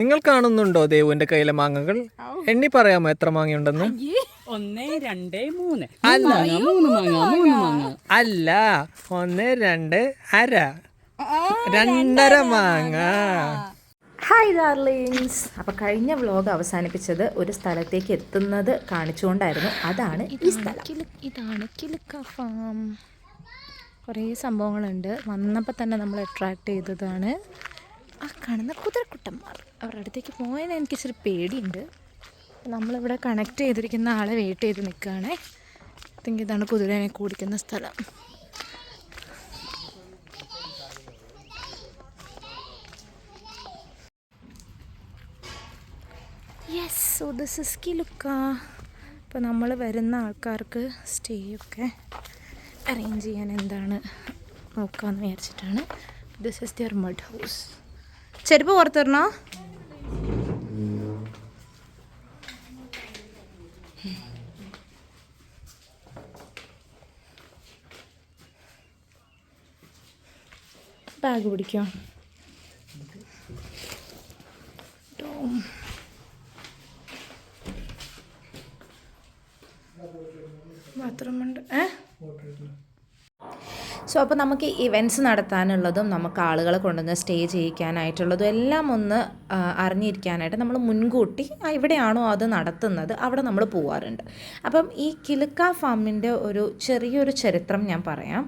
നിങ്ങൾ കാണുന്നുണ്ടോ ദേവുവിന്റെ കയ്യിലെ മാങ്ങകൾ? എണ്ണി പറയാമോ എത്ര മാങ്ങയുണ്ടെന്ന്? ഒന്ന് രണ്ട് മൂന്ന്. അല്ല മൂന്ന് മാങ്ങ മൂന്ന് മാങ്ങ അല്ല ഒന്ന് രണ്ട് അര. രണ്ടര മാങ്ങ. ഹായ് ഡാർലിങ്സ് അപ്പോൾ കഴിഞ്ഞ വ്ലോഗ് അവസാനിപ്പിച്ചത് ഒരു സ്ഥലത്തേക്ക് എത്തുന്നത് കാണിച്ചുകൊണ്ടായിരുന്നു. അതാണ് ഈ സ്ഥലം. ഇതാണ് കിലുക്ക ഫാം കുറേ സംഭവങ്ങളുണ്ട്. വന്നപ്പോൾ തന്നെ നമ്മൾ അട്രാക്ട് ചെയ്തതാണ്. ആ കാണുന്ന കുതിരക്കുട്ടന്മാർ അവരുടെ അടുത്തേക്ക് പോയതിന് എനിക്ക് ഇച്ചിരി പേടിയുണ്ട്. നമ്മളിവിടെ കണക്ട് ചെയ്തിരിക്കുന്ന ആളെ വെയിറ്റ് ചെയ്ത് നിൽക്കുകയാണേ. തിങ്ക് ഇതാണ് കുതിരനെ കൂടിക്കുന്ന സ്ഥലം. Yes so this is Kilukka ഇപ്പോൾ നമ്മൾ വരുന്ന ആൾക്കാർക്ക് സ്റ്റേ ഒക്കെ അറേഞ്ച് ചെയ്യാൻ എന്താണ് നോക്കാമെന്ന് വിചാരിച്ചിട്ടാണ്. This is their mud house ചെരുപ്പ് പുറത്തിടണോ? ബാഗ് പിടിക്കോ? ബാത്റൂമുണ്ട്. ഏ? സോ അപ്പോൾ നമുക്ക് ഇവന്റ്സ് നടത്താനുള്ളതും നമുക്ക് ആളുകളെ കൊണ്ടുവന്ന് സ്റ്റേ ചെയ്യിക്കാനായിട്ടുള്ളതും എല്ലാം ഒന്ന് അറിഞ്ഞിരിക്കാനായിട്ട് നമ്മൾ മുൻകൂട്ടി എവിടെയാണോ അത് നടത്തുന്നത് അവിടെ നമ്മൾ പോവാറുണ്ട്. അപ്പം ഈ കിലുക്ക ഫാമിന്റെ ഒരു ചെറിയൊരു ചരിത്രം ഞാൻ പറയാം.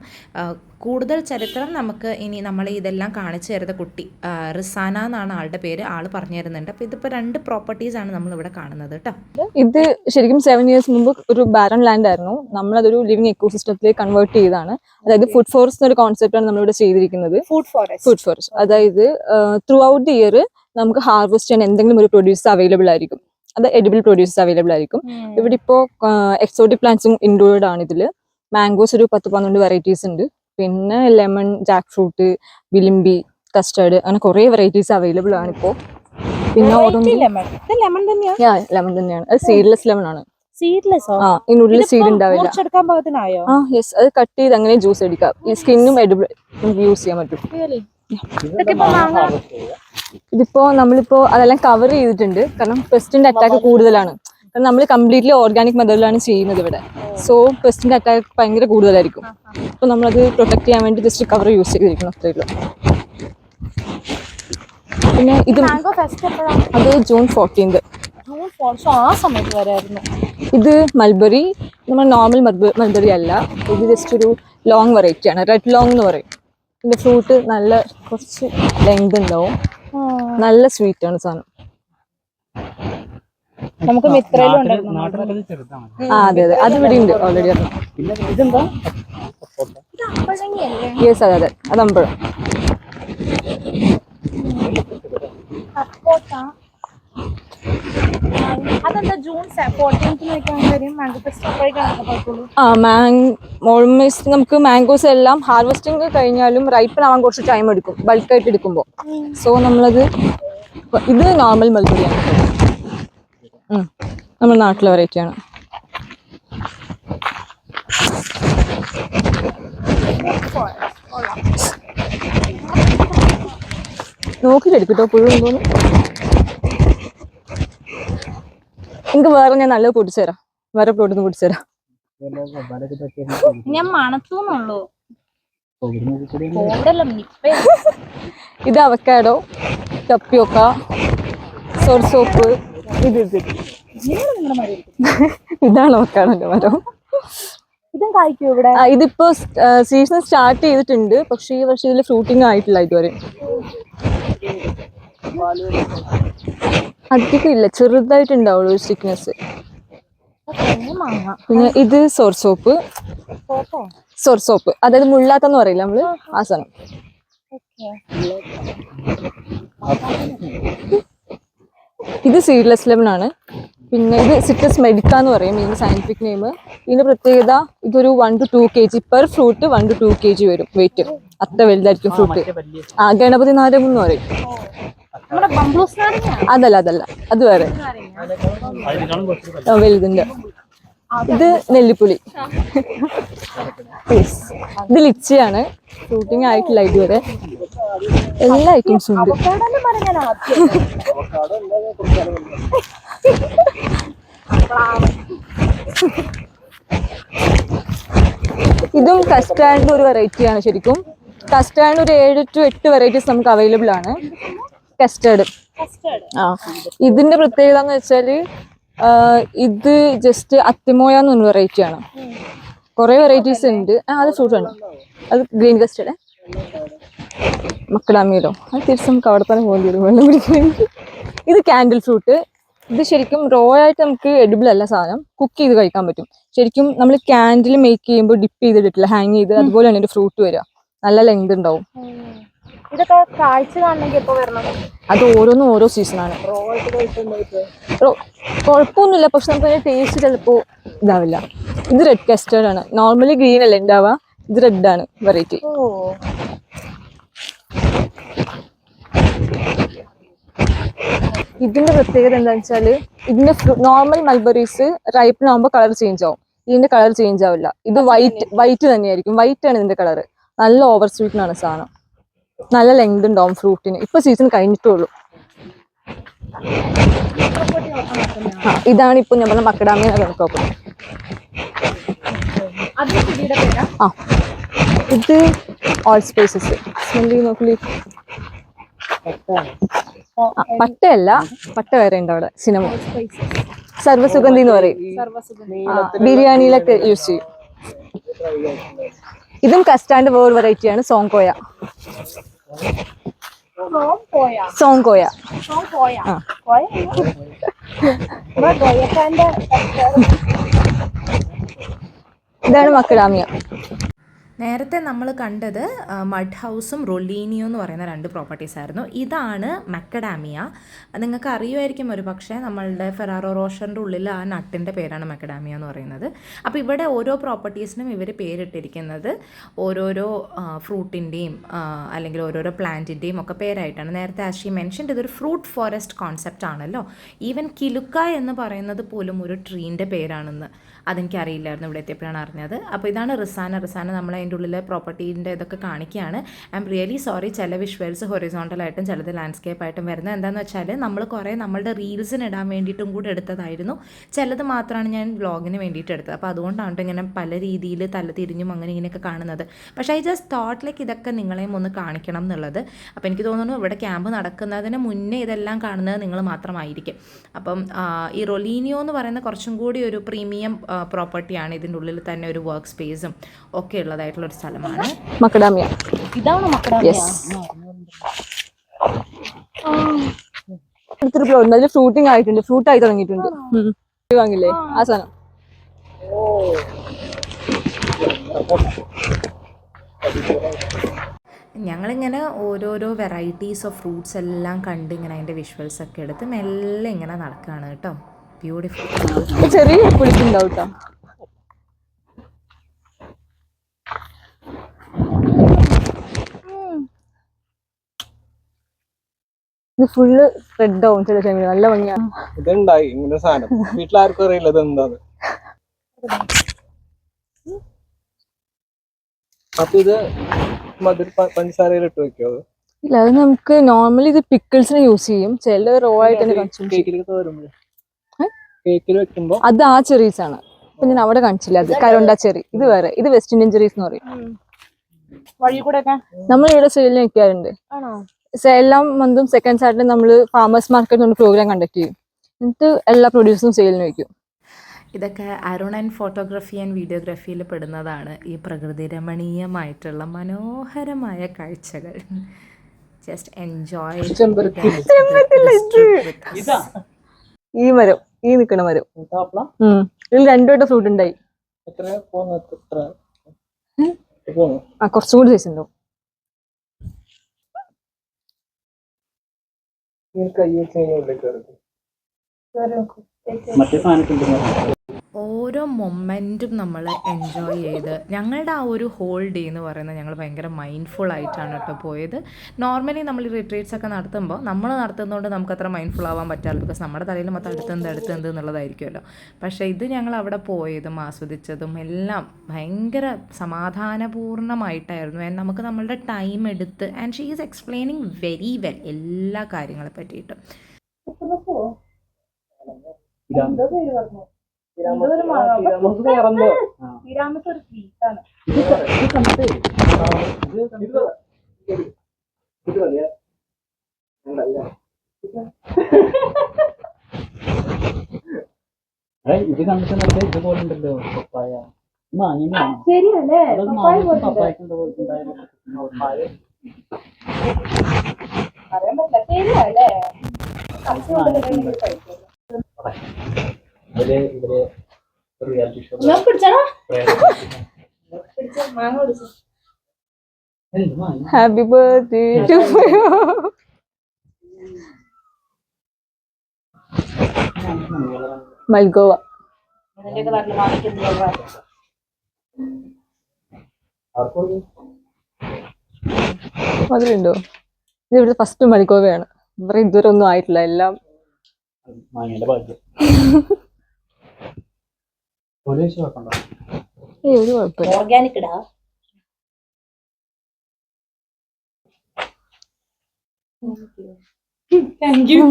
കൂടുതൽ ചരിത്രം നമുക്ക് ഇനി നമ്മൾ ഇതെല്ലാം കാണിച്ചു തരുന്ന കുട്ടി റിസാന എന്നാണ് ആളുടെ പേര്. ആൾ പറഞ്ഞു തരുന്നുണ്ട്. അപ്പോൾ ഇതിപ്പോ രണ്ട് പ്രോപ്പർട്ടീസ് ആണ് നമ്മൾ ഇവിടെ കാണുന്നത് കേട്ടോ. ഇത് ശരിക്കും സെവൻ ഇയേഴ്സ് മുമ്പ് ഒരു ബാരൺ ലാൻഡ് ആയിരുന്നു. നമ്മൾ നമ്മളതൊരു ലിവിങ് എക്കോസിസ്റ്റത്തിലേക്ക് കൺവേർട്ട് ചെയ്താണ് അതായത് ഫുഡ് ഫോറസ്റ്റ് എന്നൊരു കോൺസെപ്റ്റാണ് നമ്മളിവിടെ ചെയ്തിരിക്കുന്നത്. ഫുഡ് ഫോറസ്റ്റ് ഫുഡ് ഫോറസ്റ്റ് അതായത് ത്രൂ ഔട്ട് ദി ഇയർ നമുക്ക് ഹാർവെസ്റ്റ് ചെയ്യാൻ എന്തെങ്കിലും ഒരു പ്രൊഡ്യൂസ് അവൈലബിൾ ആയിരിക്കും. അത് എഡിബിൾ പ്രൊഡ്യൂസസ് അവൈലബിൾ ആയിരിക്കും. ഇവിടെ ഇപ്പോ എക്സോട്ടിക് പ്ലാന്റ്സും ഇൻക്ലൂഡഡ് ആണ് ഇതിൽ മാംഗോസ് ഒരു പത്ത് പന്ത്രണ്ട് വെറൈറ്റീസ് ഉണ്ട്. പിന്നെ ലെമൺ ജാക്ക് ഫ്രൂട്ട് വിലിമ്പി കസ്റ്റേർഡ് അങ്ങനെ കുറേ വെറൈറ്റീസ് അവൈലബിൾ ആണ് ഇപ്പോ. പിന്നെ ലെമൺ തന്നെയാണ്. അത് സീഡ്ലെസ് ലെമൺ ആണ്. ആ ഇതിനുള്ളിൽ സീഡ് ഉണ്ടാവില്ല. ആ യെസ് അത് കട്ട് ചെയ്ത് അങ്ങനെ ജ്യൂസ് എടുക്കാം ഈ സ്കിന്നും എഡിബിൾ യൂസ് ചെയ്യാൻ പറ്റും. ഇതിപ്പോ നമ്മളിപ്പോ അതെല്ലാം കവർ ചെയ്തിട്ടുണ്ട്. കാരണം പെസ്റ്റിന്റെ അറ്റാക്ക് കൂടുതലാണ്. കാരണം നമ്മൾ കംപ്ലീറ്റ്ലി ഓർഗാനിക് മെത്തേഡിലാണ് ചെയ്യുന്നത് ഇവിടെ. സോ പെസ്റ്റിന്റെ അറ്റാക്ക് ഭയങ്കര കൂടുതലായിരിക്കും. അപ്പോൾ നമ്മളത് പ്രൊട്ടക്ട് ചെയ്യാൻ വേണ്ടി ജസ്റ്റ് കവർ യൂസ് ചെയ്തിരിക്കണം അത്രയുള്ളൂ പിന്നെ ഇത് അത് ജൂൺ ഫോർട്ടീൻത് ആ സമയത്ത് വരായിരുന്നു. ഇത് മൽബറി. നമ്മൾ നോർമൽ മൽബറി അല്ല. ഇത് ജസ്റ്റ് ഒരു ലോങ് വെറൈറ്റി ആണ്. റെഡ് ലോങ് എന്ന് പറയും. ഇതിന്റെ ഫ്രൂട്ട് നല്ല കുറച്ച് ലെങ്ത് ഉണ്ടാവും. നല്ല സ്വീറ്റ് ആണ് സാധനം നമുക്ക് മിത്രയിലും ഉണ്ടായിരുന്നു ആ അതെ അതെ. അത് ഇവിടെ ഉണ്ട് ഓൾറെഡി ഇതെന്താ? യെസ് അതെ അതെ. അത് അമ്പഴം. അതെന്താ ജൂൺ ഫോർട്ടീൻത്തിനൊക്കെ വരും. മാംഗോ ഫെസ്റ്റ് അപ്പോഴേക്കാണ് കുഴപ്പമുള്ളൂ ആ ഓൾമോസ്റ്റ് നമുക്ക് മാംഗോസ് എല്ലാം ഹാർവെസ്റ്റിംഗ് കഴിഞ്ഞാലും റൈപ്പൻ ആവാൻ കുറച്ച് ടൈം എടുക്കും. ബൾക്കായിട്ട് എടുക്കുമ്പോൾ സോ നമ്മളത് ഇത് നോർമൽ മൽബറിയാണ് ഉം. നമ്മുടെ നാട്ടിലെ വെറൈറ്റിയാണ്. നോക്കിയിട്ടെടുക്കട്ടോ പുഴു തോന്നുന്നു എനിക്ക് വേറെ ഞാൻ നല്ലത് പൊടിച്ചു തരാം വേറെ പ്ലോട്ടിൽ നിന്ന് പൊടിച്ചു തരാം ഞാൻ മണത്തുന്നുള്ളൂ. ഇത് അവക്കാഡോ ടപ്പിയൊക്ക സോപ്പ്. ഇത് ഇത് ഇതാണ് അവക്കാഡോന്റെ മരം. ഇതും കായ്ക്കും ഇവിടെ? ആ, ഇതിപ്പോ സീസൺ സ്റ്റാർട്ട് ചെയ്തിട്ടുണ്ട്. പക്ഷെ ഈ വർഷം ഇതിൽ ഫ്രൂട്ടിങ് ആയിട്ടില്ല ഇതുവരെ. അധികം ഇല്ല ചെറുതായിട്ടുണ്ടാവുള്ളൂ ഒരു സ്റ്റിക്നെസ് പിന്നെ ഇത് സോർ സോപ്പ് സോർ സോപ്പ് അതായത് മുള്ളാത്തെന്ന് പറയില്ല നമ്മൾ? ആ സാധനം. ഇത് സീഡ്ലെസ് ലെമൺ ആണ്. പിന്നെ ഇത് സിറ്റസ് മെഡിക്ക എന്ന് പറയും ഇതിന്റെ സയന്റിഫിക് നെയിം ഇതിന്റെ പ്രത്യേകത ഇതൊരു one two two K G per fruit one two two K G വരും വെയിറ്റ് അത്ര വലുതായിരിക്കും ഫ്രൂട്ട് ആ ഗണപതി നാരകം എന്ന് പറയും. അതല്ല അതല്ല. അത് വേറെ. വലുതുണ്ട്. വലുതിന്റെ ഇത് നെല്ലിപ്പുളി. ഇത് ലിച്ചിയാണ്. ഷൂട്ടിംഗ് ആയിട്ടില്ല ഇതുവരെ. എല്ലാ ഐറ്റംസും ഉണ്ട് ഇതും കസ്റ്റാർഡ് ഒരു വെറൈറ്റി ആണ് ശരിക്കും. കസ്റ്റാർഡ് ഒരു ഏഴ് ടു എട്ട് വെറൈറ്റീസ് നമുക്ക് അവൈലബിൾ ആണ്. കസ്റ്റാർഡ് ആ. ഇതിന്റെ പ്രത്യേകത എന്ന് വെച്ചാൽ ആ, ഇത് ജസ്റ്റ് അത്തിമോയ എന്ന് പറഞ്ഞ വെറൈറ്റി ആണ്. കുറെ വെറൈറ്റീസ് ഉണ്ട്. അത് ഫ്രൂട്ട് ആണ്. അത് ഗ്രീൻ കസ്റ്റർഡ് മക്കളാമിയിലോ അത് തിരിച്ച് നമുക്ക് അവിടെ തന്നെ പോകേണ്ടി വെള്ളം ഇത് കാൻഡിൽ ഫ്രൂട്ട് ഇത് ശരിക്കും റോ ആയിട്ട് നമുക്ക് എഡിബിൾ അല്ല സാധനം. കുക്ക് ചെയ്ത് കഴിക്കാൻ പറ്റും. ശരിക്കും നമ്മൾ കാൻഡിൽ മേക്ക് ചെയ്യുമ്പോൾ ഡിപ്പ് ചെയ്തിട്ടില്ല ഹാങ് ചെയ്ത് അതുപോലെയാണ് ഇതിന്റെ ഫ്രൂട്ട് വരിക. നല്ല ലെങ്ത് ഉണ്ടാവും. ഇതൊക്കെ കാഴ്ച കാണണമെങ്കിൽ എപ്പോ വരണം? അത് ഓരോന്നും ഓരോ സീസണാണ് കുഴപ്പമൊന്നുമില്ല പക്ഷെ നമുക്ക് അതിന്റെ ടേസ്റ്റ് ചിലപ്പോ ഇതാവില്ല. ഇത് റെഡ് കസ്റ്റേർഡ് ആണ്. നോർമലി ഗ്രീൻ അല്ലേ ഉണ്ടാവുക ഇത് റെഡ് ആണ് വെറൈറ്റി ഇതിന്റെ പ്രത്യേകത എന്താണെന്ന് വെച്ചാൽ ഇതിന്റെ നോർമൽ മൽബറീസ് റൈപ്പിനാകുമ്പോൾ കളർ ചേഞ്ച് ആവും. ഇതിന്റെ കളർ ചേഞ്ച് ആവില്ല. ഇത് വൈറ്റ് വൈറ്റ് തന്നെയായിരിക്കും. വൈറ്റ് ആണ് ഇതിന്റെ കളർ നല്ല ഓവർ സ്വീറ്റിനാണ് സാധനം. നല്ല ലെങ്ത് ഉണ്ടാവും ഫ്രൂട്ടിന് ഇപ്പൊ സീസൺ കഴിഞ്ഞിട്ടേ ഉള്ളൂ ആ, ഇതാണ് ഇപ്പൊ ഞാൻ പറഞ്ഞ മക്കഡാമിയ പ്രോപ്പർട്ടി ആ ഇത് ഓൾ സ്പേസസ് നോക്കി പട്ടയല്ല പട്ട വേറെ ഉണ്ട് അവിടെ സിനിമ സർവസുഗന്ധി എന്ന് പറയും. ബിരിയാണിയിലൊക്കെ യൂസ് ചെയ്യും. ഇതും കസ്റ്റാൻഡ് വേറെ വെറൈറ്റിയാണ് സോങ്കോയ സോങ്കോയ ഇതാണ് മക്കഡാമിയ നേരത്തെ നമ്മൾ കണ്ടത് മഡ് ഹൗസും റൊലീനിയോ എന്ന് പറയുന്ന രണ്ട് പ്രോപ്പർട്ടീസ് ആയിരുന്നു. ഇതാണ് മക്കഡാമിയ. നിങ്ങൾക്ക് അറിയുമായിരിക്കും ഒരു പക്ഷേ നമ്മളുടെ ഫെറാറോ റോഷറിന്റെ ഉള്ളിൽ ആ നട്ടിന്റെ പേരാണ് മക്കഡാമിയ എന്ന് പറയുന്നത്. അപ്പോൾ ഇവിടെ ഓരോ പ്രോപ്പർട്ടീസിനും ഇവർ പേരിട്ടിരിക്കുന്നത് ഓരോരോ ഫ്രൂട്ടിന്റെയും അല്ലെങ്കിൽ ഓരോരോ പ്ലാന്റിന്റെയും ഒക്കെ പേരായിട്ടാണ്. നേരത്തെ ആഷി മെൻഷൻ ഇതൊരു ഫ്രൂട്ട് ഫോറസ്റ്റ് കോൺസെപ്റ്റ് ആണല്ലോ. ഈവൻ കിലുക്ക എന്ന് പറയുന്നത് പോലും ഒരു ട്രീന്റെ പേരാണെന്ന്. അതെനിക്ക് അറിയില്ലായിരുന്നു ഇവിടെ എത്തിയപ്പോഴാണ് അറിഞ്ഞത്. അപ്പോൾ ഇതാണ് റിസാന. റിസാന നമ്മൾ അതിന്റെ ഉള്ളിലെ പ്രോപ്പർട്ടീന്റെ ഇതൊക്കെ കാണിക്കുകയാണ്. ഐ എം റിയലി സോറി ചില വിഷ്വൽസ് ഹൊറിസോണ്ടലായിട്ടും ചിലത് ലാൻഡ്സ്കേപ്പ് ആയിട്ടും വരുന്നത്. എന്താണെന്ന് വെച്ചാൽ നമ്മൾ കുറേ നമ്മളുടെ റീൽസിന് ഇടാൻ വേണ്ടിയിട്ടും കൂടെ എടുത്തതായിരുന്നു. ചിലത് മാത്രമാണ് ഞാൻ വ്ളോഗിന് വേണ്ടിയിട്ട് എടുത്തത്. അപ്പോൾ അതുകൊണ്ടാണ് ഇങ്ങനെ പല രീതിയിൽ തല തിരിഞ്ഞും അങ്ങനെ ഇങ്ങനെയൊക്കെ കാണുന്നത്. പക്ഷേ ഐ ജസ്റ്റ് തോട്ടിലേക്ക് ഇതൊക്കെ നിങ്ങളെയും ഒന്ന് കാണിക്കണം എന്നുള്ളത്. അപ്പോൾ എനിക്ക് തോന്നുന്നു ഇവിടെ ക്യാമ്പ് നടക്കുന്നതിന് മുന്നേ ഇതെല്ലാം കാണുന്നത് നിങ്ങൾ മാത്രമായിരിക്കും. അപ്പം ഈ റൊലീനിയോ എന്ന് പറയുന്ന കുറച്ചും കൂടി ഒരു പ്രീമിയം പ്രോപ്പർട്ടിയാണ് ഇതിന്റെ ഉള്ളിൽ തന്നെ ഒരു വർക്ക് സ്പേസും ഒക്കെ ഉള്ളതായിട്ടുള്ള ഒരു സ്ഥലമാണ്. മക്കഡാമിയ. ഇതാണ് മക്കഡാമിയ. അടുത്തൊരു ഫ്ലോർ അതിൽ ഫ്രൂട്ടിങ് ആയിട്ടുണ്ട്. ഫ്രൂട്ട് ആയി തുടങ്ങിയിട്ടുണ്ട്. വാങ്ങില്ലേ? ആ. സാധനം. ഞങ്ങളിങ്ങനെ ഓരോരോ വെറൈറ്റീസ് ഓഫ് ഫ്രൂട്ട്സ് എല്ലാം കണ്ട് ഇങ്ങനെ അതിന്റെ വിഷ്വൽസ് ഒക്കെ എടുത്ത് മെല്ലെ ഇങ്ങനെ നടക്കുകയാണ് കേട്ടോ. ബ്യൂട്ടിഫുൾ ചെറിയ പുളിപ്പുണ്ടാവും കേട്ടോ ഇത് ഫുള്ള് റെഡ് ആവും ചില ടൈമിൽ നല്ല ഭംഗിയാണ് ഇതുണ്ടായി ഇങ്ങനെ സാധനം. വീട്ടിലാർക്കും അറിയില്ല ഇത് എന്താന്ന് അപ്പൊ ഇത് മധുര പഞ്ചസാരയിൽ ഇട്ട് വെക്കോ ഇല്ല അത് നമുക്ക് നോർമലി ഇത് പിക്കിൾസിന് യൂസ് ചെയ്യും. ചില റോ ആയിട്ട് തന്നെ കൺസ്യൂം ചെയ്യും. കേക്കിൽ വെക്കുമ്പോ? അത് ആ ചെറീസ് ആണ്. ഇപ്പൊ ഞാൻ അവിടെ കാണിച്ചില്ല അത്. കരോണ്ട ചെറി ഇത് വേറെ. ഇത് വെസ്റ്റ് ഇന്ത്യൻ ചെറീസ് എന്ന് പറയും. വഴി കൂടെ നമ്മൾ ഇവിടെ സെയിലിന് വെക്കാറുണ്ട് ആണോ? എല്ലാ മന്തും സെക്കൻഡ് സാറ്റർഡേ നമ്മൾ ഫാമേഴ്സ് മാർക്കറ്റ് കൊണ്ട് പ്രോഗ്രാം കണ്ടക്ട് ചെയ്യും. എന്നിട്ട് എല്ലാ പ്രൊഡ്യൂസും സെയിലിന് വെക്കും ഇതൊക്കെ അരുൺ ആൻഡ് ഫോട്ടോഗ്രാഫി ആൻഡ് വീഡിയോഗ്രാഫിയിൽ പെടുന്നതാണ് ഈ പ്രകൃതി രമണീയമായിട്ടുള്ള മനോഹരമായ കാഴ്ചകൾ. ജസ്റ്റ് എൻജോയ് ഈ മരം. ഈ നിക്കണ മരം. ഇതിൽ രണ്ടുവട്ടം ഫ്രൂട്ട് ഉണ്ടായി. ആ കുറച്ചും കൂടി സൈസ് ഉണ്ടാവും. ഈ കൈ വെച്ച് കഴിഞ്ഞാൽ ഉള്ളിൽ കയറി മറ്റേ സാധനത്തിൽ ഓരോ മൊമെന്റും നമ്മൾ എൻജോയ് ചെയ്ത് ഞങ്ങളുടെ ആ ഒരു ഹോൾ ഡേ എന്ന് പറയുന്നത് ഞങ്ങൾ ഭയങ്കര മൈൻഡ്ഫുൾ ആയിട്ടാണ് കേട്ടോ പോയത്. നോർമലി നമ്മൾ ഈ റിട്രീറ്റ്സ് ഒക്കെ നടത്തുമ്പോൾ നമ്മൾ നടത്തുന്നതുകൊണ്ട് നമുക്ക് അത്ര മൈൻഡ്ഫുൾ ആവാൻ പറ്റാറില്ല ബിക്കോസ് നമ്മുടെ തലയിൽ മൊത്തം അടുത്തെന്ത് അടുത്തെന്ത് എന്നുള്ളതായിരിക്കുമല്ലോ. പക്ഷേ ഇത് ഞങ്ങൾ അവിടെ പോയതും ആസ്വദിച്ചതും എല്ലാം ഭയങ്കര സമാധാനപൂർണമായിട്ടായിരുന്നു ആൻഡ് നമുക്ക് നമ്മളുടെ ടൈം എടുത്ത് and she is explaining very well എല്ലാ കാര്യങ്ങളെ പറ്റിയിട്ടും. ഇത് കണ്ടിട്ട് ഇതുപോലെ ഉണ്ടല്ലോ? പപ്പായ. ശരിയല്ലേ? പപ്പായ പോലെ അറിയാൻ പറ്റില്ല. ശരിയല്ലേ കഴിക്കും. ഇവർ reality show happy birthday to Malgova. മധുരണ്ടോ ഇത് ഇവിടുത്തെ ഫസ്റ്റ് മൽഗോവയാണ്. ഇവരെ ഇതുവരെ ഒന്നും ആയിട്ടില്ല. എല്ലാം മാങ്ങയുടെ ഭാഗ്യം. ഒരു കുഴപ്പമുണ്ടോ? ഏയ് ഒരു കുഴപ്പമില്ല. ഓർഗാനിക് ഇടാ. താങ്ക് യു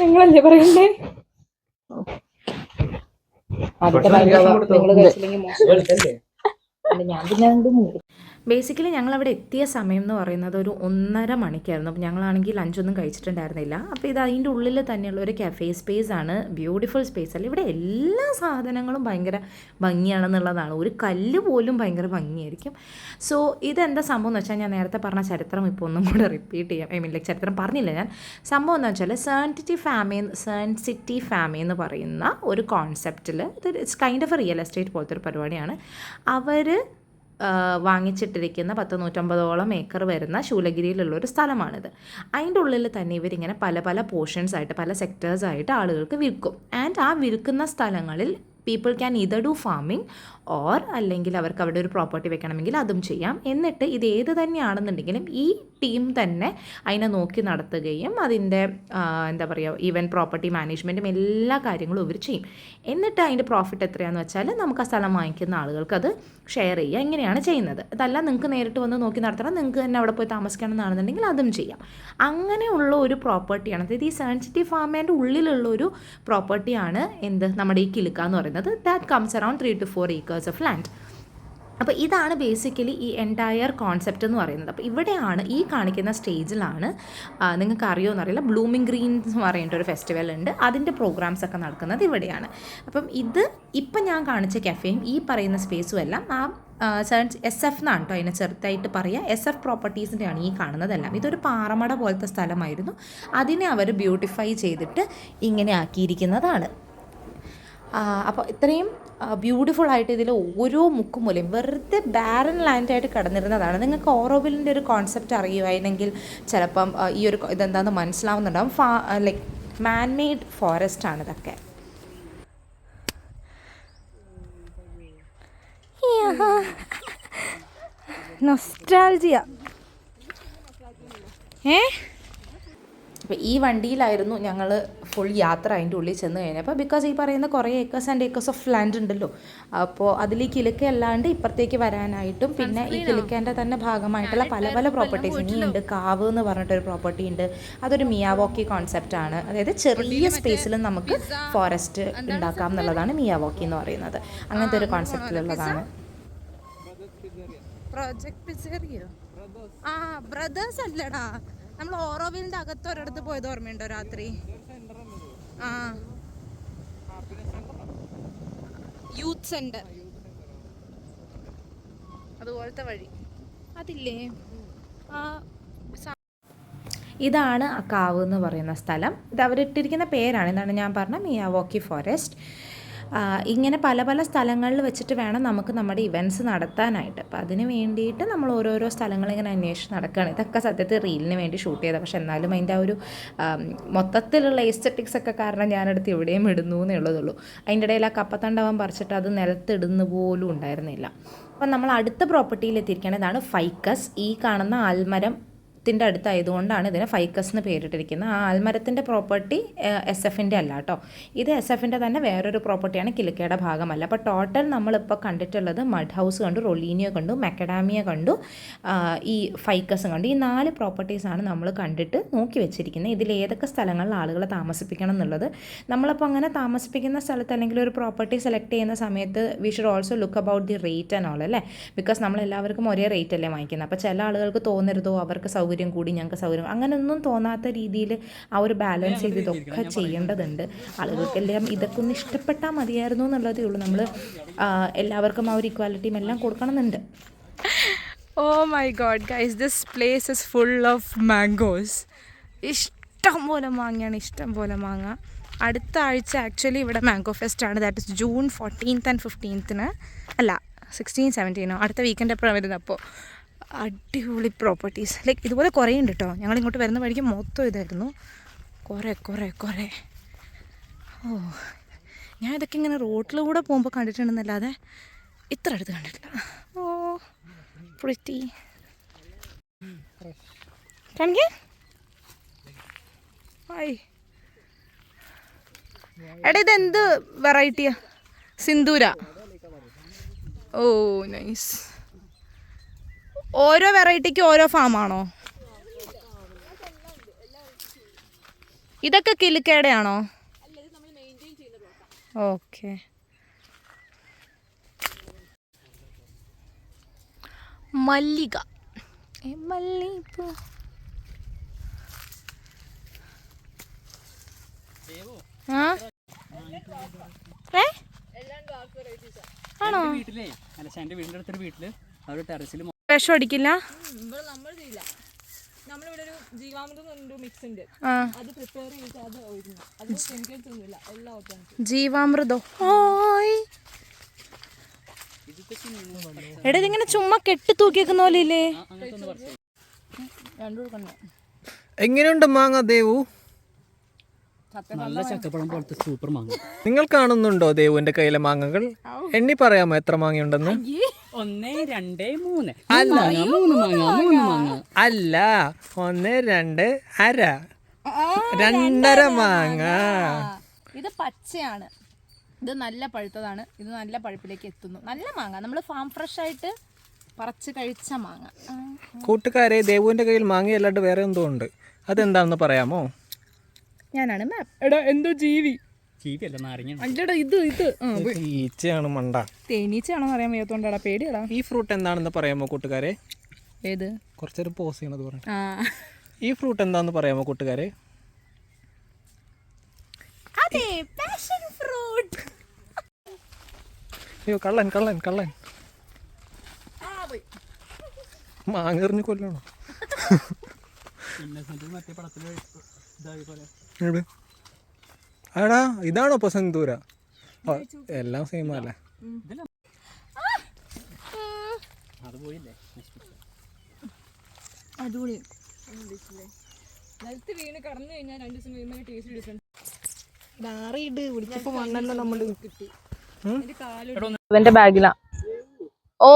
നിങ്ങളല്ലേ പറയണ്ടേ? ആദ്യത്തെ നിങ്ങൾ കഴിച്ചില്ലെങ്കിൽ മോശം. അല്ല, ഞാൻ പിന്നെ അങ്ങട് ബേസിക്കലി ബേസിക്കലി ഞങ്ങളവിടെ എത്തിയ സമയം എന്ന് പറയുന്നത് ഒരു ഒന്നര മണിക്കായിരുന്നു. അപ്പോൾ ഞങ്ങളാണെങ്കിൽ ലഞ്ചൊന്നും കഴിച്ചിട്ടുണ്ടായിരുന്നില്ല. അപ്പോൾ ഇത് അതിന്റെ ഉള്ളിൽ തന്നെയുള്ള ഒരു കഫേ സ്പേസ് ആണ്. ബ്യൂട്ടിഫുൾ സ്പേസ് അല്ല. ഇവിടെ എല്ലാ സാധനങ്ങളും ഭയങ്കര ഭംഗിയാണെന്നുള്ളതാണ്. ഒരു കല്ല് പോലും ഭയങ്കര ഭംഗിയായിരിക്കും. സോ ഇതെന്താ സംഭവം എന്ന് വെച്ചാൽ ഞാൻ നേരത്തെ പറഞ്ഞ ചരിത്രം ഇപ്പോൾ ഒന്നും കൂടെ റിപ്പീറ്റ് ചെയ്യാം. ഐ മീൻ ലൈക്ക് ചരിത്രം പറഞ്ഞില്ല ഞാൻ. സംഭവം എന്ന് വെച്ചാൽ സേൺസിറ്റി ഫാമി സേൺ സിറ്റി ഫാമി എന്ന് പറയുന്ന ഒരു കോൺസെപ്റ്റിൽ ഇത് it's kind of real estate പോലത്തെ ഒരു പരിപാടിയാണ്. അവർ വാങ്ങിച്ചിട്ടിരിക്കുന്ന പത്ത് നൂറ്റമ്പതോളം ഏക്കർ വരുന്ന ശൂലഗിരിയിലുള്ള ഒരു സ്ഥലമാണിത്. അതിന്റെ ഉള്ളിൽ തന്നെ ഇവരിങ്ങനെ പല പല പോർഷൻസ് ആയിട്ട് പല സെക്ടേഴ്സ് ആയിട്ട് ആളുകൾക്ക് വിൽക്കും. ആൻഡ് ആ വിൽക്കുന്ന സ്ഥലങ്ങളിൽ people can either do farming or അല്ലെങ്കിൽ അവർക്ക് അവിടെ ഒരു പ്രോപ്പർട്ടി വെക്കണമെങ്കിൽ അതും ചെയ്യാം. എന്നിട്ട് ഇത് ഏത് തന്നെയാണെന്നുണ്ടെങ്കിലും ഈ ടീം തന്നെ അതിനെ നോക്കി നടത്തുകയും അതിന്റെ എന്താ പറയുക ഈവൻ പ്രോപ്പർട്ടി മാനേജ്മെന്റും എല്ലാ കാര്യങ്ങളും ഇവർ ചെയ്യും. എന്നിട്ട് അതിന്റെ പ്രോഫിറ്റ് എത്രയാണെന്ന് വെച്ചാൽ നമുക്ക് ആ സ്ഥലം വാങ്ങിക്കുന്ന ആളുകൾക്ക് അത് ഷെയർ ചെയ്യുക. ഇങ്ങനെയാണ് ചെയ്യുന്നത്. ഇതല്ല നിങ്ങൾക്ക് നേരിട്ട് വന്ന് നോക്കി നടത്തണം. നിങ്ങൾക്ക് തന്നെ അവിടെ പോയി താമസിക്കണം എന്നാണെന്നുണ്ടെങ്കിൽ അതും ചെയ്യാം. അങ്ങനെയുള്ള ഒരു പ്രോപ്പർട്ടിയാണ് അതായത് ഈ സെൻസിറ്റീവ് ഫാമിന്റെ ഉള്ളിലുള്ള ഒരു പ്രോപ്പർട്ടിയാണ് എന്ത്? നമ്മുടെ ഈ കിലുക്ക എന്ന് പറയുന്നത്. That comes around three to four acres of land അപ്പോൾ ഇതാണ് ബേസിക്കലി ഈ എന്റയർ കോൺസെപ്റ്റ് എന്ന് പറയുന്നത്. അപ്പോൾ ഇവിടെയാണ് ഈ കാണിക്കുന്ന സ്റ്റേജിലാണ് നിങ്ങൾക്ക് അറിയുമോ എന്നറിയില്ല ബ്ലൂമിംഗ് ഗ്രീൻ എന്ന് പറയേണ്ട ഒരു ഫെസ്റ്റിവൽ ഉണ്ട്. അതിന്റെ പ്രോഗ്രാംസ് ഒക്കെ നടക്കുന്നത് ഇവിടെയാണ്. അപ്പം ഇത് ഇപ്പം ഞാൻ കാണിച്ച കഫേയും ഈ പറയുന്ന സ്പേസും എല്ലാം ആ എസ് എഫ് എന്നാണ് കേട്ടോ അതിനെ ചെറുതായിട്ട് പറയുക എസ് എഫ് പ്രോപ്പർട്ടീസിന്റെയാണ് ഈ കാണുന്നതെല്ലാം ഇതൊരു പാറമട പോലത്തെ സ്ഥലമായിരുന്നു. അതിനെ അവർ ബ്യൂട്ടിഫൈ ചെയ്തിട്ട് ഇങ്ങനെ ആക്കിയിരിക്കുന്നതാണ്. അപ്പോൾ ഇത്രയും ബ്യൂട്ടിഫുൾ ആയിട്ട് ഇതിൽ ഓരോ മുക്കും മൂലയും വെറുതെ ബാരൻ ലാൻഡായിട്ട് കിടന്നിരുന്നതാണ്. നിങ്ങൾക്ക് ഓറോബിലിന്റെ ഒരു കോൺസെപ്റ്റ് അറിയുമായിരുന്നെങ്കിൽ ചിലപ്പം ഈ ഒരു ഇതെന്താണെന്ന് മനസ്സിലാവുന്നുണ്ടാവും. ഫാ ലൈക്ക് മാൻമെയ്ഡ് ഫോറസ്റ്റ് ആണ് ഇതൊക്കെ. നൊസ്റ്റാൾജിയ ഏ? അപ്പം ഈ വണ്ടിയിലായിരുന്നു ഞങ്ങൾ ഫുൾ യാത്ര അതിന്റെ ഉള്ളിൽ ചെന്ന് കഴിഞ്ഞപ്പോൾ ബിക്കോസ് ഈ പറയുന്ന കുറേ acres and acres of land ഉണ്ടല്ലോ. അപ്പോൾ അതിൽ ഈ കിലുക്ക അല്ലാണ്ട് ഇപ്പുറത്തേക്ക് വരാനായിട്ടും പിന്നെ ഈ കിലുക്കേന്റെ തന്നെ ഭാഗമായിട്ടുള്ള പല പല പ്രോപ്പർട്ടീസ് ഇനിയുണ്ട് കാവ് എന്ന് പറഞ്ഞിട്ടൊരു പ്രോപ്പർട്ടി ഉണ്ട്. അതൊരു മിയാവോക്കി കോൺസെപ്റ്റ് ആണ്. അതായത് ചെറിയ സ്പേസിൽ നമുക്ക് ഫോറസ്റ്റ് ഉണ്ടാക്കാം എന്നുള്ളതാണ് മിയാവോക്കി എന്ന് പറയുന്നത്. അങ്ങനത്തെ ഒരു കോൺസെപ്റ്റിലുള്ളതാണ് പ്രോജക്ട് പിസറിയോ ആ ബ്രദേഴ്സ് അല്ലടാ. നമ്മൾ ഓറോവിലിന്റെ അകത്ത് ഒരിടത്ത് പോയത് ഓർമ്മയുണ്ടോ രാത്രി? ആ. യൂത്ത് സെന്റർ അതുപോലത്തെ വഴി. അതില്ലേ? ആ ഇതാണ് കാവ് എന്ന് പറയുന്ന സ്ഥലം. ഇത് അവരിട്ടിരിക്കുന്ന പേരാണ്. എന്നാണ് ഞാൻ പറഞ്ഞ മിയാവോക്കി ഫോറസ്റ്റ്. ഇങ്ങനെ പല പല സ്ഥലങ്ങളിൽ വെച്ചിട്ട് വേണം നമുക്ക് നമ്മുടെ ഇവന്റ്സ് നടത്താനായിട്ട്. അപ്പോൾ അതിന് വേണ്ടിയിട്ട് നമ്മൾ ഓരോരോ സ്ഥലങ്ങളിങ്ങനെ അന്വേഷിച്ച് നടക്കുകയാണ് ഇതൊക്കെ സത്യത്തിൽ റീലിന് വേണ്ടി ഷൂട്ട് ചെയ്തത്. പക്ഷെ എന്നാലും അതിന്റെ ആ ഒരു മൊത്തത്തിലുള്ള എസ്തറ്റിക്സ് ഒക്കെ കാരണം ഞാനെടുത്ത് എവിടെയും ഇടുന്നു എന്നുള്ളതുള്ളൂ അതിന്റെ ഇടയിൽ ആ കപ്പത്തണ്ടവൻ പറിച്ചിട്ട് അത് നിലത്തിടുന്ന പോലും ഉണ്ടായിരുന്നില്ല. അപ്പം നമ്മൾ അടുത്ത പ്രോപ്പർട്ടിയിൽ എത്തിയിരിക്കുകയാണ്. ഇതാണ് ഫൈക്കസ് ഈ കാണുന്ന ആൽമരം ത്തിന്റെ അടുത്തായതുകൊണ്ടാണ് ഇതിന് ഫൈക്കസ് എന്ന് പേരിട്ടിരിക്കുന്നത്. ആ ആൽമരത്തിന്റെ പ്രോപ്പർട്ടി എസ് എഫിന്റെ അല്ല കേട്ടോ ഇത് എസ് എഫിന്റെ തന്നെ വേറൊരു പ്രോപ്പർട്ടിയാണ് കിലുക്കയുടെ ഭാഗമല്ല. അപ്പോൾ ടോട്ടൽ നമ്മളിപ്പോൾ കണ്ടിട്ടുള്ളത് മഡ് ഹൗസ് കണ്ടു റൊളീനിയോ കണ്ടു മെക്കഡാമിയ കണ്ടു ഈ ഫൈക്കസ് കണ്ടു. ഈ നാല് പ്രോപ്പർട്ടീസാണ് നമ്മൾ കണ്ടിട്ട് നോക്കി വെച്ചിരിക്കുന്നത്. ഇതിൽ ഏതൊക്കെ സ്ഥലങ്ങളിൽ ആളുകളെ താമസിപ്പിക്കണം എന്നുള്ളത്. നമ്മളിപ്പോൾ അങ്ങനെ താമസിപ്പിക്കുന്ന സ്ഥലത്ത് അല്ലെങ്കിൽ ഒരു പ്രോപ്പർട്ടി സെലക്ട് ചെയ്യുന്ന സമയത്ത് we should also look about the rate and all അല്ലേ? ബിക്കോസ് നമ്മളെല്ലാവർക്കും ഒരേ റേറ്റ് അല്ലേ വാങ്ങിക്കുന്നത്. അപ്പോൾ ചില ആളുകൾക്ക് തോന്നരുതോ? അവർക്ക് സൗകര്യം കൂടി ഞങ്ങൾക്ക് സൗകര്യം അങ്ങനെയൊന്നും തോന്നാത്ത രീതിയിൽ ആ ഒരു ബാലൻസ് ചെയ്ത് ഇതൊക്കെ ചെയ്യേണ്ടതുണ്ട്. ആളുകൾക്കെല്ലാം ഇതൊക്കെ ഒന്ന് ഇഷ്ടപ്പെട്ടാൽ മതിയായിരുന്നു എന്നുള്ളതേ ഉള്ളൂ. നമ്മൾ എല്ലാവർക്കും ആ ഒരു ഇക്വാലിറ്റിയും എല്ലാം കൊടുക്കണമെന്നുണ്ട്. ഓ my God guys this place is full of mangoes ഇഷ്ടം പോലെ മാങ്ങയാണ് ഇഷ്ടം പോലെ മാങ്ങ. അടുത്ത ആഴ്ച ആക്ച്വലി ഇവിടെ മാംഗോ ഫെസ്റ്റ് ആണ്. That is June fourteenth and ഫിഫ്റ്റീൻത്തിന് അല്ല സിക്സ്റ്റീൻ സെവന്റീനോ അടുത്ത വീക്കെൻഡ് എപ്പോഴാണ് വരുന്നത് അപ്പോൾ അടിപൊളി പ്രോപ്പർട്ടീസ് ലൈക്ക് ഇതുപോലെ കുറേ ഉണ്ട് കേട്ടോ ഞങ്ങൾ ഇങ്ങോട്ട് വരുന്ന വഴിക്ക് മൊത്തം ഇതായിരുന്നു. കുറേ കുറേ കുറേ. ഓ ഞാൻ ഇതൊക്കെ ഇങ്ങനെ റോട്ടിലൂടെ പോകുമ്പോൾ കണ്ടിട്ടുണ്ടെന്നല്ലാതെ ഇത്ര അടുത്ത് കണ്ടിട്ടില്ല. ഓ പ്രിറ്റി കാണിക്കേ ഹായ് എടാ ഇതെന്ത് വെറൈറ്റിയാ സിന്ദൂര. ഓ നൈസ് ഓരോ വെറൈറ്റിക്ക് ഓരോ ഫാമാണോ ഇതൊക്കെ കിലുക്കേടയാണോ? ഓക്കെ. മല്ലിക. ഏ, മല്ലിപ്പൂ ആ? ഏ? ആണോ? വീട്ടിലെ അല്ല എന്റെ വീടിന്റെ അടുത്തൊരു വീട്ടിൽ അവർ ടെറസിൽ വിഷം അടിക്കില്ല? നമ്മളിവിടെ ഒരു ജീവാമൃതം എന്നൊരു മിക്സ് ഉണ്ട്. അത് പ്രിപ്പയർ ചെയ്തിട്ട് അത് ഒഴിക്കുന്നു അത് കെമിക്കൽസ് ഒന്നുമില്ല എല്ലാം ഓർഗാനിക് ജീവാമൃതോ. ഹായ്. എടാ ഇതിങ്ങനെ ചുമ്മാ കെട്ടി തൂക്കിയേക്കുന്ന പോലെ ഇല്ലേ എങ്ങനെയുണ്ട് മാങ്ങ ദേവു? നല്ല ചക്കപ്പഴം പോലത്തെ സൂപ്പർ മാങ്ങ. നിങ്ങൾ കാണുന്നുണ്ടോ ദേവുവിന്റെ കയ്യിലെ മാങ്ങകൾ? എണ്ണി പറയാമോ എത്ര മാങ്ങയുണ്ടെന്ന്? ഒന്ന് രണ്ട് മൂന്ന്. അല്ല. മാങ്ങ മൂന്ന് മാങ്ങ മൂന്ന് മാങ്ങ. അല്ല. ഒന്ന് രണ്ട് അര. രണ്ടര മാങ്ങ. ഇത് പച്ചയാണ്. ഇത് നല്ല പഴുത്തതാണ്. ഇത് നല്ല പഴുപ്പിലേക്ക് എത്തുന്നു. നല്ല മാങ്ങ. നമ്മൾ ഫാം ഫ്രഷ് ആയിട്ട് പറിച്ച് കഴിച്ച മാങ്ങ. കൂട്ടുകാരെ ദേവുവിന്റെ കയ്യിൽ മാങ്ങയല്ലാണ്ട് വേറെ എന്തോ ഉണ്ട്. അതെന്താണെന്ന് പറയാമോ? ഞാനാണ് മാം എടാ എന്തോ ജീവി. ചീവിയല്ല നാരങ്ങ? അല്ലടാ ഇത് ഇത്. ഈച്ചയാണ് മണ്ട. തേനീച്ചയാണോ അറിയാൻ വയ്യാത്തോണ്ടാടാ പേടിയടാ. ഈ ഫ്രൂട്ട് എന്താണെന്ന് പറയാമോ കൂട്ടുകാരെ? ഏത്? കുറച്ചൊരു പോസ് ചെയ്യണത് പറഞ്ഞു ആ. ഈ ഫ്രൂട്ട് എന്താണെന്ന് പറയാമോ കൂട്ടുകാരെ? അതെ പാഷൻ ഫ്രൂട്ട് അയ്യോ കള്ളൻ കള്ളൻ കള്ളൻ. മാങ്ങ എറിഞ്ഞ് കൊല്ലണോ? ഇന്നസെന്റ് മറ്റേ പടത്തിൽ ഇതായി പോലെ. ആടാ ഇതാണോ ഇപ്പൊ സെന്തൂര എല്ലാം സെയിം അല്ലേ. അടിപൊളി. നിലത്ത് വീണ് കടന്നു കഴിഞ്ഞാൽ രണ്ട് ദിവസം കഴിയുമ്പോൾ ടേസ്റ്റ് ഡിഫറെന്റ് വിളിച്ചപ്പോ മണ്ണെല്ലാം നമ്മൾ. ഇവന്റെ ബാഗിലാ. ഓ.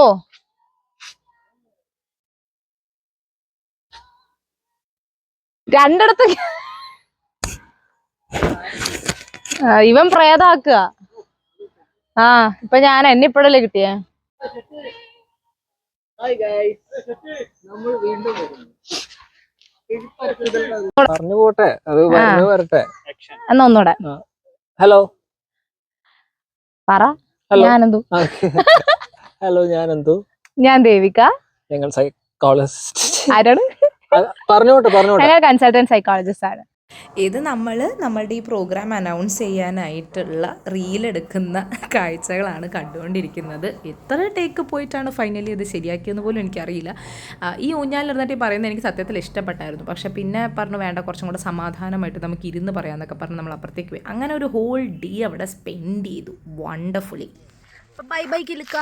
രണ്ടിടത്ത് ഇവൻ പ്രേതാക്കുക. ആ ഇപ്പൊ ഞാൻ എന്നെ ഇപ്പഴല്ലേ കിട്ടിയേ? പറഞ്ഞു പോട്ടെ അത് പറഞ്ഞു വരട്ടെ. എന്നാ ഒന്നൂടെ. ഹലോ പറ. ഹലോ ഞാനെന്തു? ഹലോ ഞാൻ എന്തോ ഞാൻ ദേവിക. ഞങ്ങൾ സൈക്കോളജിസ്റ്റ് ആരാണ്? പറഞ്ഞോട്ടെ പറഞ്ഞോട്ടെ. ഞങ്ങൾ കൺസൾട്ടന്റ് സൈക്കോളജിസ്റ്റ് ആണ്. ഇത് നമ്മൾ നമ്മളുടെ ഈ പ്രോഗ്രാം അനൗൺസ് ചെയ്യാനായിട്ടുള്ള റീലെടുക്കുന്ന കാഴ്ചകളാണ് കണ്ടുകൊണ്ടിരിക്കുന്നത്. എത്ര ടേക്ക് പോയിട്ടാണ് ഫൈനലി ഇത് ശരിയാക്കിയെന്ന് പോലും എനിക്കറിയില്ല. ഈ ഊഞ്ഞാലിരുന്നിട്ട് പറയുന്നത് എനിക്ക് സത്യത്തിൽ ഇഷ്ടപ്പെട്ടായിരുന്നു. പക്ഷേ പിന്നെ പറഞ്ഞു വേണ്ട കുറച്ചും കൂടെ സമാധാനമായിട്ട് നമുക്ക് ഇരുന്ന് പറയാമെന്നൊക്കെ പറഞ്ഞ് നമ്മൾ അപ്പുറത്തേക്ക് പോയി. അങ്ങനെ ഒരു ഹോൾ ഡേ അവിടെ സ്പെൻഡ് ചെയ്തു. Wonderfully bye bye Kilukka.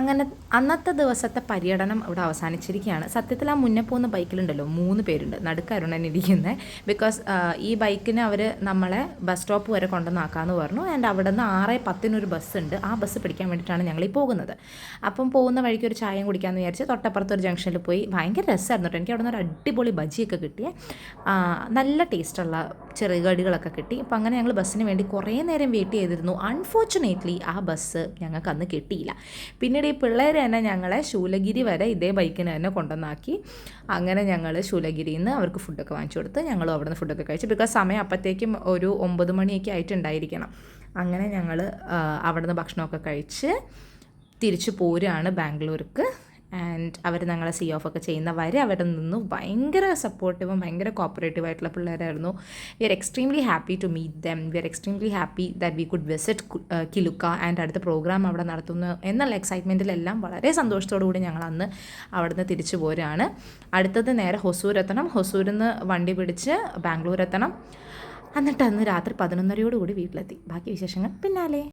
അങ്ങനെ അന്നത്തെ ദിവസത്തെ പര്യടനം ഇവിടെ അവസാനിച്ചിരിക്കുകയാണ്. സത്യത്തിൽ ആ മുന്നേ പോകുന്ന ബൈക്കിലുണ്ടല്ലോ മൂന്ന് പേരുണ്ട്. നടുക്കരുണൻ ഇരിക്കുന്നത് ബിക്കോസ് ഈ ബൈക്കിന് അവർ നമ്മളെ ബസ് സ്റ്റോപ്പ് വരെ കൊണ്ടുവന്നാക്കാമെന്ന് പറഞ്ഞു. ആൻഡ് അവിടെ നിന്ന് ആറ് പത്തിനൊരു ബസ് ഉണ്ട്. ആ ബസ് പിടിക്കാൻ വേണ്ടിയിട്ടാണ് ഞങ്ങൾ ഈ പോകുന്നത്. അപ്പം പോകുന്ന വഴിക്ക് ഒരു ചായയും കുടിക്കാമെന്ന് വിചാരിച്ച് തൊട്ടപ്പുറത്ത് ഒരു ജംഗ്ഷനിൽ പോയി. ഭയങ്കര രസമായിരുന്നു കേട്ടോ. എനിക്ക് അവിടെ നിന്ന് ഒരു അടിപൊളി ബജിയൊക്കെ കിട്ടിയ നല്ല ടേസ്റ്റുള്ള ചെറുകടികളൊക്കെ കിട്ടി. അപ്പം അങ്ങനെ ഞങ്ങൾ ബസ്സിന് വേണ്ടി കുറേ നേരം വെയിറ്റ് ചെയ്തിരുന്നു. അൺഫോർച്ചുനേറ്റ്ലി ആ ബസ് ഞങ്ങൾക്ക് അന്ന് കിട്ടിയില്ല. പിന്നീട് ഈ പിള്ളേർ തന്നെ ഞങ്ങളെ ശൂലഗിരി വരെ ഇതേ ബൈക്കിന് തന്നെ കൊണ്ടുവന്നാക്കി. അങ്ങനെ ഞങ്ങൾ ശൂലഗിരിയിൽ നിന്ന് അവർക്ക് ഫുഡൊക്കെ വാങ്ങിച്ചു കൊടുത്ത് ഞങ്ങളും അവിടെ നിന്ന് ഫുഡൊക്കെ കഴിച്ചു. ബിക്കോസ് സമയം അപ്പോഴത്തേക്കും ഒരു ഒമ്പത് മണിയൊക്കെ ആയിട്ടുണ്ടായിരിക്കണം. അങ്ങനെ ഞങ്ങൾ അവിടെ നിന്ന് ഭക്ഷണമൊക്കെ കഴിച്ച് തിരിച്ചു പോരുകയാണ് ബാംഗ്ലൂർക്ക്. ആൻഡ് അവർ ഞങ്ങളെ സി ഓഫ് ഒക്കെ ചെയ്യുന്ന വരെ അവിടെ നിന്ന് ഭയങ്കര സപ്പോർട്ടീവും ഭയങ്കര കോപ്പറേറ്റീവ് ആയിട്ടുള്ള പിള്ളേരായിരുന്നു. We are extremely happy to meet them we are extremely happy that we could visit Kilukka and അടുത്ത പ്രോഗ്രാം അവിടെ നടത്തുന്നു എന്നുള്ള എക്സൈറ്റ്മെന്റിലെല്ലാം വളരെ സന്തോഷത്തോടു കൂടി ഞങ്ങൾ അന്ന് അവിടുന്ന് തിരിച്ചു പോരാണ് അടുത്തത് നേരെ ഹൊസൂർ എത്തണം. ഹൊസൂരിൽ നിന്ന് വണ്ടി പിടിച്ച് ബാംഗ്ലൂർ എത്തണം. എന്നിട്ട് അന്ന് രാത്രി പതിനൊന്നരയോടുകൂടി വീട്ടിലെത്തി. ബാക്കി വിശേഷങ്ങൾ പിന്നാലെ.